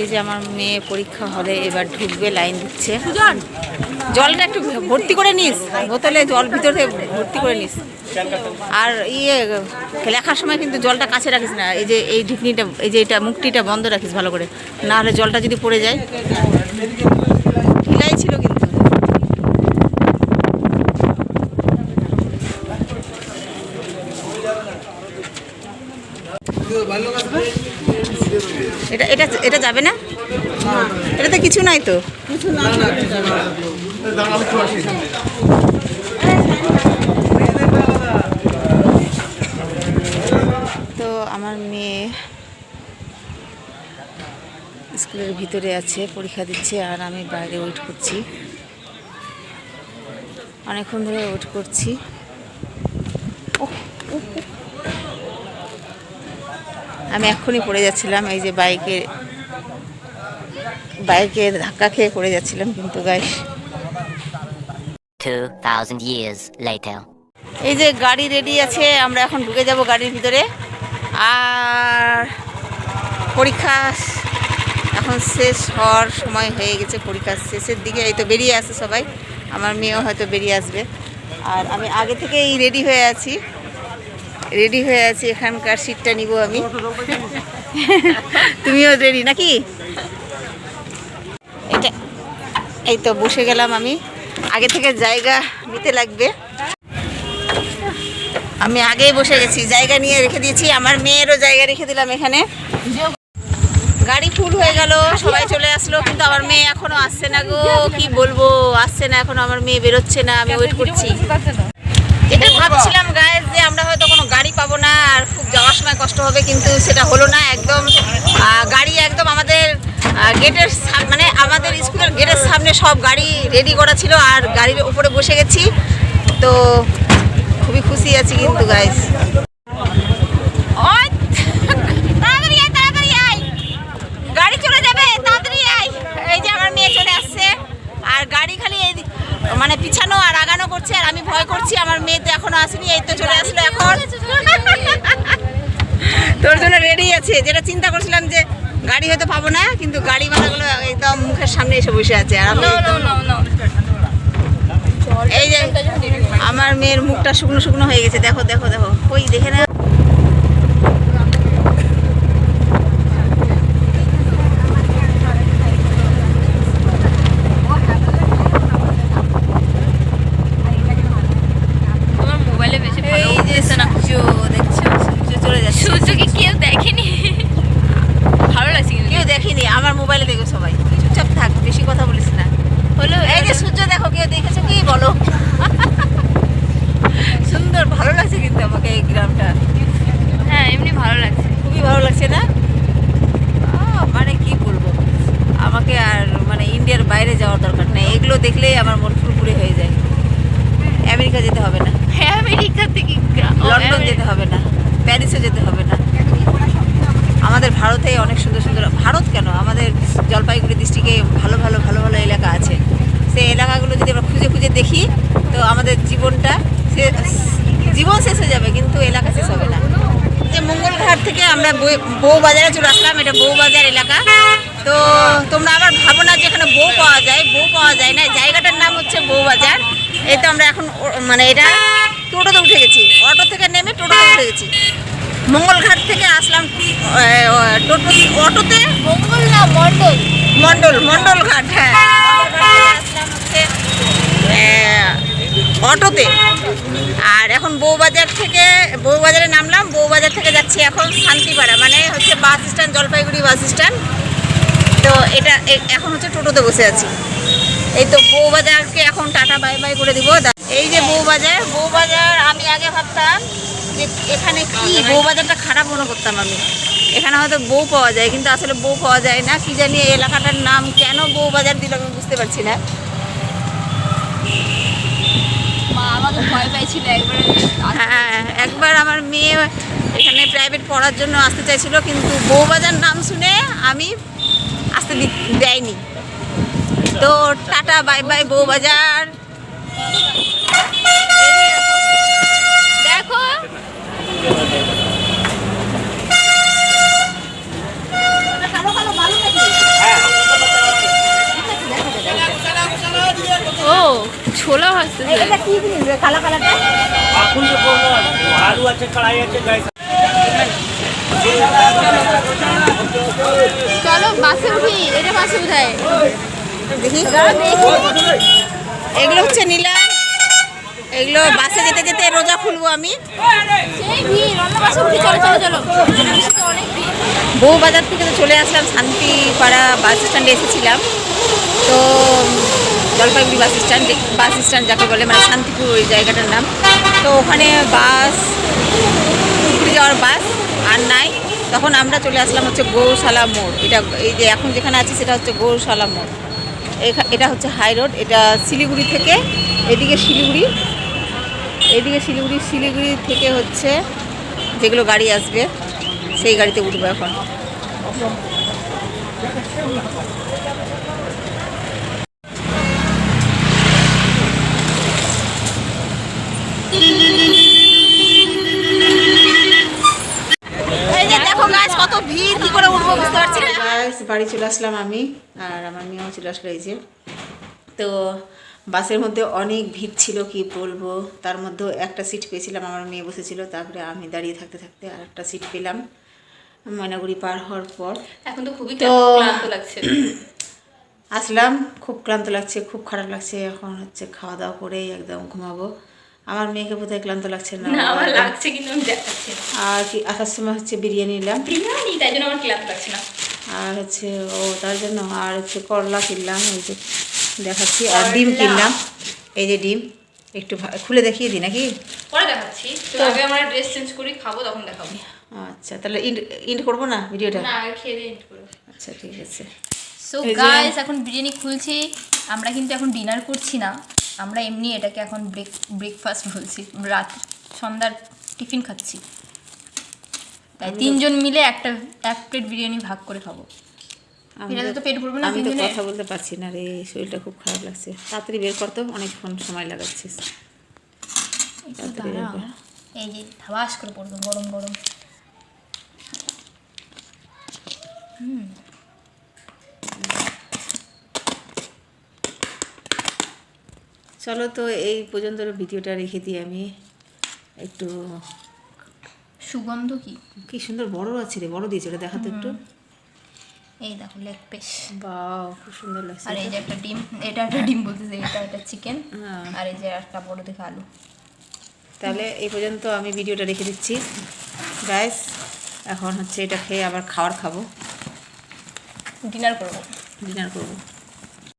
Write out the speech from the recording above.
এই যে আমার মেয়ে পরীক্ষা হলে এবার ঢুকবে লাইন দিচ্ছে। জলটা একটু ভর্তি করে নিস। বোতলে জল ভিতরে ভর্তি করে নিস। আর ইয়ে লেখার সময় কিন্তু জলটা কাছে রাখিস না। এই যে এই ঢিকনিটা এই যে এটা মুখটিটা বন্ধ রাখিস ভালো করে। না হলে জলটা যদি পড়ে যায়। ঢিলাই ছিল কিন্তু এটা এটা এটা যাবে না? এটাতে কিছু নাই তো? তো আমার মেয়ে স্কুলের ভিতরে আছে, পরীক্ষা দিচ্ছে, আর আমি বাইরে ওয়েট করছি। অনেকক্ষণ ধরে ওয়েট করছি। উহ। আমি এক্ষুনি পড়ে যাচ্ছিলাম এই যে বাইকে বাইকে ধাক্কা খেয়ে পড়ে যাচ্ছিলাম কিন্তু গাইস 2,000 years later. এই যে গাড়ি রেডি আছে আমরা এখন ঢুকে যাব গাড়ির ভিতরে। আর পরীক্ষা এখন শেষ হওয়ার সময় হয়ে গেছে পরীক্ষা শেষের দিকে এই তো বেরিয়ে আসে সবাই। আমার মেয়েও হয়তো বেরিয়ে আসবে। আর আমি আগে থেকেই রেডি হয়ে আছি। রেডি হয়ে আছি, এখানকার সিটটা নিব আমি। তুমিও রেডি নাকি? এটা, এই তো বসে গেলাম আমি। আগে থেকে জায়গা নিতে লাগবে। আমি আগেই বসে গেছি, জায়গা নিয়ে রেখে দিয়েছি। আমার মেয়েরও জায়গা রেখে দিলাম এখানে। গাড়ি ফুল হয়ে গেল, সবাই চলে আসলো, কিন্তু আমার মেয়ে এখনও আসছে না গো। কি বলব, আসছে না এখনও, আমার মেয়ে বেরোচ্ছে না, আমি ওয়েট করছি। এটা ভাবছিলাম গায়ে যে আমরা হয়তো কোনো গাড়ি পাবো না আর খুব যাওয়ার সময় কষ্ট হবে কিন্তু সেটা হলো না একদম গাড়ি একদম আমাদের গেটের মানে আমাদের স্কুলের গেটের সামনে সব গাড়ি রেডি করা ছিল আর গাড়ির উপরে বসে গেছি। তো খুবই খুশি আছি কিন্তু গাইস তাড়াতাড়ি আয় তাড়াতাড়ি আয় গাড়ি চলে যাবে তাড়াতাড়ি আয় এই যে আমার মেয়ে চলে আসছে আর গাড়ি খালি এই- মানে পিছানো আর আগানো করছে আর আমি ভয় করছি আমার মেয়ে তো এখনও আসেনি এই তো চলে আসলো এখন। তোর জন্য রেডি আছে। যেটা চিন্তা করছিলাম যে গাড়ি হয়তো পাবো না কিন্তু গাড়ি মাথাগুলো একদম মুখের সামনে এসে বসে আছে আর এই যে আমার মেয়ের মুখটা শুকনো শুকনো হয়ে গেছে। দেখো দেখো দেখো। ওই দেখে না তোমার মোবাইলে বেশি ভালো এই যে উঠতেছে না সূর্য দেখছ সূর্য চলে যাচ্ছে সূর্যকে কেউ দেখেনি ভালো লাগছে কিন্তু কেউ দেখেনি আমার মোবাইলে দেখো সবাই চুপচাপ থাক বেশি কথা বলিস না হলো এই যে সূর্য দেখো কেউ দেখেছ কি বলো সুন্দর ভালো লাগছে কিন্তু আমাকে এই গ্রামটা হ্যাঁ এমনি ভালো লাগছে খুবই ভালো লাগছে না আহ, মানে কি বলব আমাকে আর মানে ইন্ডিয়ার বাইরে যাওয়ার দরকার নেই। এগুলো দেখলেই আমার মন ফুরফুরে হয়ে যায়। আমেরিকা যেতে হবে না। হ্যাঁ আমেরিকা থেকে লন্ডন যেতে হবে না। প্যারিসও যেতে হবে না। আমাদের ভারতে অনেক সুন্দর সুন্দর ভারত কেন? আমাদের জলপাইগুড়ি ডিস্ট্রিক্টে ভালো ভালো ভালো ভালো এলাকা আছে। সেই এলাকাগুলো যদি আমরা খুঁজে খুঁজে দেখি তো আমাদের জীবনটা সে- জীবন শেষ হয়ে যাবে কিন্তু এলাকা শেষ হবে না। যে মঙ্গলঘাট থেকে আমরা বই- বাজারে চলে আসলাম। এটা বউবাজার এলাকা। তো তোমরা আবার ভাবো না যে এখানে বউ পাওয়া যায় বউ পাওয়া যায় না। জায়গাটার নাম হচ্ছে বউবাজার। এই তো আমরা এখন মানে এটা টোটোতে উঠে গেছি। অটো থেকে নেমে টোটোতে উঠে গেছি। মঙ্গলঘাট থেকে আসলাম টোটো অটোতে মঙ্গল না মন্ডল মন্ডল মন্ডল ঘাট হ্যাঁ আসলাম হচ্ছে অটোতে। আর এখন বউবাজার থেকে বউবাজারে নামলাম। বউবাজার থেকে যাচ্ছি এখন শান্তিপাড়া মানে হচ্ছে bus stand Jalpaiguri bus stand. তো এটা এখন হচ্ছে টোটোতে বসে আছি। এই তো বউবাজারকে এখন টাটা বাই বাই করে দিব। এই যে বউবাজার বউবাজার আমি আগে ভাবতাম যে এখানে কি বউবাজারটা খারাপ মনে করতাম আমি। এখানে হয়তো বউ পাওয়া যায় কিন্তু আসলে বউ পাওয়া যায় না। কি জানি এই এলাকাটার নাম কেন বউবাজার দিল আমি বুঝতে পারছি না। মা আমাকে ভয় পাইছিল একবারে। হ্যাঁ একবার আমার মেয়ে এখানে প্রাইভেট পড়ার জন্য আসতে চাইছিল কিন্তু বউবাজার নাম শুনে আমি আসতে দেয়নি। তো টাটা বাই বাই বউ বাজার। দেখো। ও ছোলা ভাজতে এটা কি জিনিস কালো কালারটা? এখন আলু আছে কড়াই আছে গাইস চলো বাসে উঠি। এটা বাসে উঠায়। দেখি। এগুলো হচ্ছে নিলাম এগুলো বাসে যেতে যেতে রোজা খুলবো আমি। বউ বাজার থেকে তো চলে আসলাম শান্তিপাড়া বাস স্ট্যান্ডে এসেছিলাম। তো Jalpaiguri bus stand bus stand যাকে বলে মানে শান্তিপুর ওই জায়গাটার নাম। তো ওখানে বাস শিলিগুড়ি যাওয়ার বাস আর নাই। তখন আমরা চলে আসলাম হচ্ছে গৌশালা মোড়। এটা এই যে এখন যেখানে আছি সেটা হচ্ছে গৌশালা মোড়। এটা হচ্ছে হাই রোড এটা শিলিগুড়ি থেকে এদিকে শিলিগুড়ি এদিকে শিলিগুড়ি শিলিগুড়ি থেকে হচ্ছে যেগুলো গাড়ি আসবে, সেই গাড়িতে উঠবো এখন। বাড়ি চলে আসলাম আমি আর আমার মেয়েও চলে আসলো এই যে। তো বাসের মধ্যে অনেক ভিড় ছিল কি বলব? তার মধ্যেও একটা সিট পেয়েছিলাম আমার মেয়ে বসেছিল তারপরে আমি দাঁড়িয়ে থাকতে থাকতে আর একটা সিট পেলাম ময়নাগুড়ি পার হওয়ার পর। এখন তো খুবই তো- ক্লান্ত লাগছে। আসলাম খুব ক্লান্ত লাগছে খুব খারাপ লাগছে এখন হচ্ছে খাওয়া দাওয়া করেই একদম ঘুমাবো। আমার মেয়েকে বোধহয় ক্লান্ত লাগছে না না আমার লাগছে কিন্তু আমি দেখাচ্ছি না। আর কি আসার সময় হচ্ছে বিরিয়ানি নিলাম। বিরিয়ানি তাই জন্য আমার ক্লান্ত লাগছে না। আর হচ্ছে ও তার জন্য আর হচ্ছে করলা কিনলাম এই যে দেখাচ্ছি আর ডিম কিনলাম। এই যে ডিম একটু ভা- খুলে দেখিয়ে দিই নাকি? পরে দেখাচ্ছি। তো আগে আমরা ড্রেস চেঞ্জ করি খাব তখন দেখাবো। আচ্ছা তাহলে ইন্ড ইন্ড করব না ভিডিওটা? না আগে খেয়ে দিয়ে end করব। আচ্ছা ঠিক আছে। সো গাইস এখন বিরিয়ানি খুলছি। আমরা কিন্তু এখন ডিনার করছি না। আমরা এমনি এটাকে এখন ব্রেক ব্রেকফাস্ট বলছি। রাত সন্ধ্যার টিফিন খাচ্ছি। তাই তিনজন মিলে একটা এক প্লেট বিরিয়ানি ভাগ করে খাব। আমি এটাতে তো পেট ভরবে না আমি তো কথা বলতে পারছি না রে শরীরটা খুব খারাপ লাগছে। তাড়াতাড়ি বের করতো অনেকক্ষণ সময় লাগাচ্ছিস। এই যে ধাবাস করে পড়বে গরম গরম। চলো তো এই পর্যন্ত ভিডিওটা রেখে দিই আমি। একটু সুগন্ধ কি? কি সুন্দর বড় আছে রে বড় দিয়েছে ওটা দেখাতো একটু। এই দেখো লেগ পিস বাও খুব সুন্দর লাগছে। আর এই যে একটা ডিম এটা একটা ডিম বলতেছে এটা একটা চিকেন হ্যাঁ। আর এই যে একটা বড় দেখে আলু। তাহলে এই পর্যন্ত আমি ভিডিওটা রেখে দিচ্ছি। গ্যাস এখন হচ্ছে এটা খেয়ে আবার খাবার খাব। ডিনার করব। ডিনার করব।